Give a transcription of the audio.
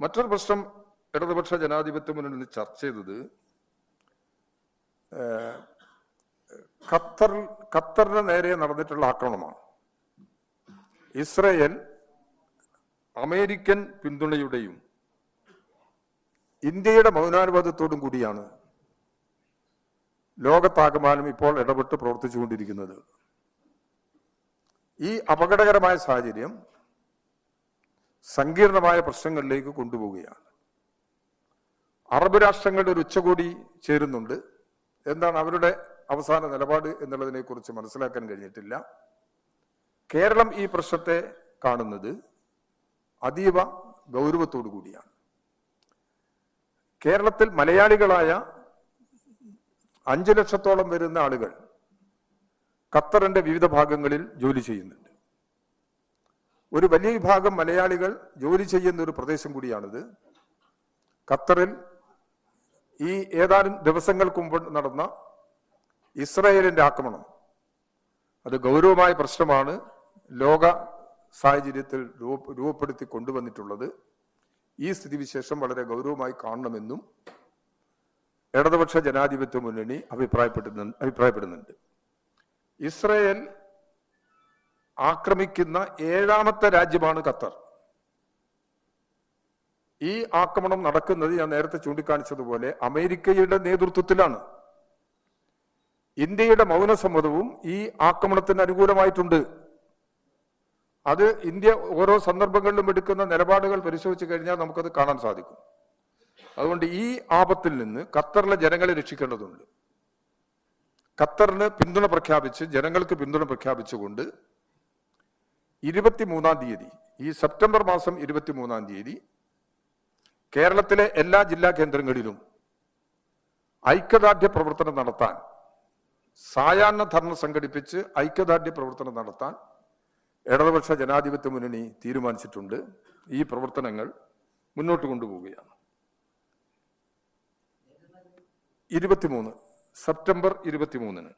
മറ്റൊരു പ്രശ്നം ഇടതുപക്ഷ ജനാധിപത്യ മുന്നണി ചർച്ച ചെയ്തത് ഖത്തർ ഖത്തറിന് നേരെ നടന്നിട്ടുള്ള ആക്രമണമാണ്. ഇസ്രയേൽ അമേരിക്കൻ പിന്തുണയുടെയും ഇന്ത്യയുടെ മൗനാനുവാദത്തോടും കൂടിയാണ് ലോകത്താകമാനം ഇപ്പോൾ ഇടപെട്ട് പ്രവർത്തിച്ചുകൊണ്ടിരിക്കുന്നത്. ഈ അപകടകരമായ സാഹചര്യം സങ്കീർണമായ പ്രശ്നങ്ങളിലേക്ക് കൊണ്ടുപോവുകയാണ്. അറബ് രാഷ്ട്രങ്ങളുടെ ഒരു ഉച്ചകോടി ചേരുന്നുണ്ട്. എന്താണ് അവരുടെ അവസാന നിലപാട് എന്നുള്ളതിനെ കുറിച്ച് മനസ്സിലാക്കാൻ കഴിഞ്ഞിട്ടില്ല. കേരളം ഈ പ്രശ്നത്തെ കാണുന്നത് അതീവ ഗൗരവത്തോടു കൂടിയാണ്. കേരളത്തിൽ മലയാളികളായ അഞ്ചു ലക്ഷത്തോളം വരുന്ന ആളുകൾ ഖത്തറിന്റെ വിവിധ ഭാഗങ്ങളിൽ ജോലി ചെയ്യുന്നുണ്ട്. ഒരു വലിയ വിഭാഗം മലയാളികൾ ജോലി ചെയ്യുന്ന ഒരു പ്രദേശം കൂടിയാണിത്. ഖത്തറിൽ ഈ ഏതാനും ദിവസങ്ങൾക്ക് മുമ്പ് നടന്ന ഇസ്രയേലിന്റെ ആക്രമണം. അത് ഗൗരവമായ പ്രശ്നമാണ്. ലോക സാഹചര്യത്തിൽ രൂപ- രൂപപ്പെടുത്തി കൊണ്ടുവന്നിട്ടുള്ളത്. ഈ സ്ഥിതിവിശേഷം വളരെ ഗൗരവമായി കാണണമെന്നും ഇടതുപക്ഷ ജനാധിപത്യ മുന്നണി അഭിപ്രായപ്പെടുന്നു അഭിപ്രായപ്പെടുന്നുണ്ട്. ഇസ്രയേൽ ആക്രമിക്കുന്ന ഏഴാമത്തെ രാജ്യമാണ് ഖത്തർ. ഈ ആക്രമണം നടക്കുന്നത് ഞാൻ നേരത്തെ ചൂണ്ടിക്കാണിച്ചതുപോലെ അമേരിക്കയുടെ നേതൃത്വത്തിലാണ്. ഇന്ത്യയുടെ മൗനസമ്മതവും ഈ ആക്രമണത്തിന് അനുകൂലമായിട്ടുണ്ട്. അത് ഇന്ത്യ ഓരോ സന്ദർഭങ്ങളിലും എടുക്കുന്ന നിലപാടുകൾ പരിശോധിച്ച് കഴിഞ്ഞാൽ നമുക്കത് കാണാൻ സാധിക്കും. അതുകൊണ്ട് ഈ ആപത്തിൽ നിന്ന് ഖത്തറിലെ ജനങ്ങളെ രക്ഷിക്കേണ്ടതുണ്ട്. ഖത്തറിന് പിന്തുണ പ്രഖ്യാപിച്ച് ജനങ്ങൾക്ക് പിന്തുണ പ്രഖ്യാപിച്ചുകൊണ്ട് ഇരുപത്തിമൂന്നാം തീയതി ഈ സെപ്റ്റംബർ മാസം ഇരുപത്തിമൂന്നാം തീയതി കേരളത്തിലെ എല്ലാ ജില്ലാ കേന്ദ്രങ്ങളിലും ഐക്യദാർഢ്യ പ്രവർത്തനം നടത്താൻ സായാഹ്ന ധർണ സംഘടിപ്പിച്ച് ഐക്യദാർഢ്യ പ്രവർത്തനം നടത്താൻ ഇടതുപക്ഷ ജനാധിപത്യ മുന്നണി തീരുമാനിച്ചിട്ടുണ്ട്. ഈ പ്രവർത്തനങ്ങൾ മുന്നോട്ട് കൊണ്ടുപോവുകയാണ്. ഇരുപത്തിമൂന്ന് സെപ്റ്റംബർ ഇരുപത്തിമൂന്നിന്